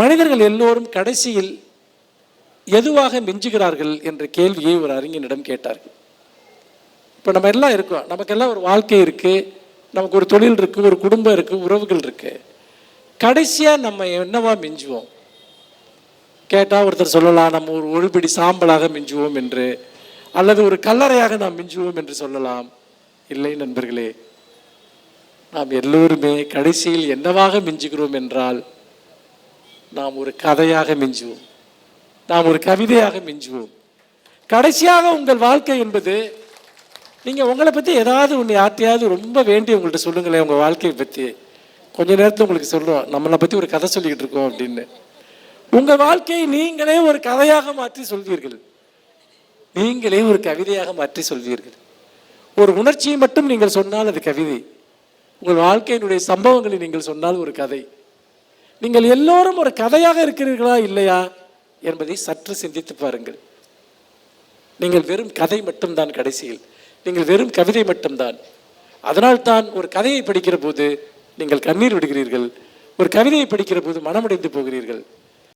மனிதர்கள் எல்லோரும் கடைசியில் எதுவாக மிஞ்சுகிறார்கள் என்ற கேள்வியை ஒரு அறிஞனிடம் கேட்டார்கள். இப்போ நம்ம எல்லாம் இருக்கோம். நமக்கெல்லாம் ஒரு வாழ்க்கை இருக்குது நமக்கு ஒரு தொழில் இருக்குது ஒரு குடும்பம் இருக்குது உறவுகள் இருக்குது கடைசியாக நம்ம என்னவா மிஞ்சுவோம்? கேட்டால் ஒருத்தர் சொல்லலாம் நம்ம ஒரு ஒழுபிடி சாம்பலாக மிஞ்சுவோம் என்று அல்லது ஒரு கல்லறையாக நாம் மிஞ்சுவோம் என்று சொல்லலாம். இல்லை நண்பர்களே நாம் எல்லோருமே கடைசியில் என்னவாக மிஞ்சுகிறோம் என்றால் நாம் ஒரு கதையாக மிஞ்சுவோம். நாம் ஒரு கவிதையாக மிஞ்சுவோம். கடைசியாக உங்கள் வாழ்க்கை என்பது நீங்கள் உங்களை பற்றி ஏதாவது ஒன்று யார்ட்டையாவது ரொம்ப வேண்டி உங்கள்கிட்ட சொல்லுங்களேன் உங்கள் வாழ்க்கையை பற்றி கொஞ்ச நேரத்தில் உங்களுக்கு சொல்லுவோம் நம்மளை பற்றி ஒரு கதை சொல்லிக்கிட்டு இருக்கோம் அப்படின்னு. உங்கள் வாழ்க்கையை நீங்களே ஒரு கதையாக மாற்றி சொல்வீர்கள். நீங்களே ஒரு கவிதையாக மாற்றி சொல்வீர்கள். ஒரு உணர்ச்சியை மட்டும் நீங்கள் சொன்னால் அது கவிதை. உங்கள் வாழ்க்கையினுடைய சம்பவங்களை நீங்கள் சொன்னால் ஒரு கதை. நீங்கள் எல்லோரும் ஒரு கதையாக இருக்கிறீர்களா இல்லையா என்பதை சற்று சிந்தித்து பாருங்கள். நீங்கள் வெறும் கதை மட்டும்தான் கடைசியில். நீங்கள் வெறும் கவிதை மட்டும்தான். அதனால் தான் ஒரு கதையை படிக்கிற போது நீங்கள் கண்ணீர் விடுகிறீர்கள். ஒரு கவிதையை படிக்கிற போது மனமடைந்து போகிறீர்கள்.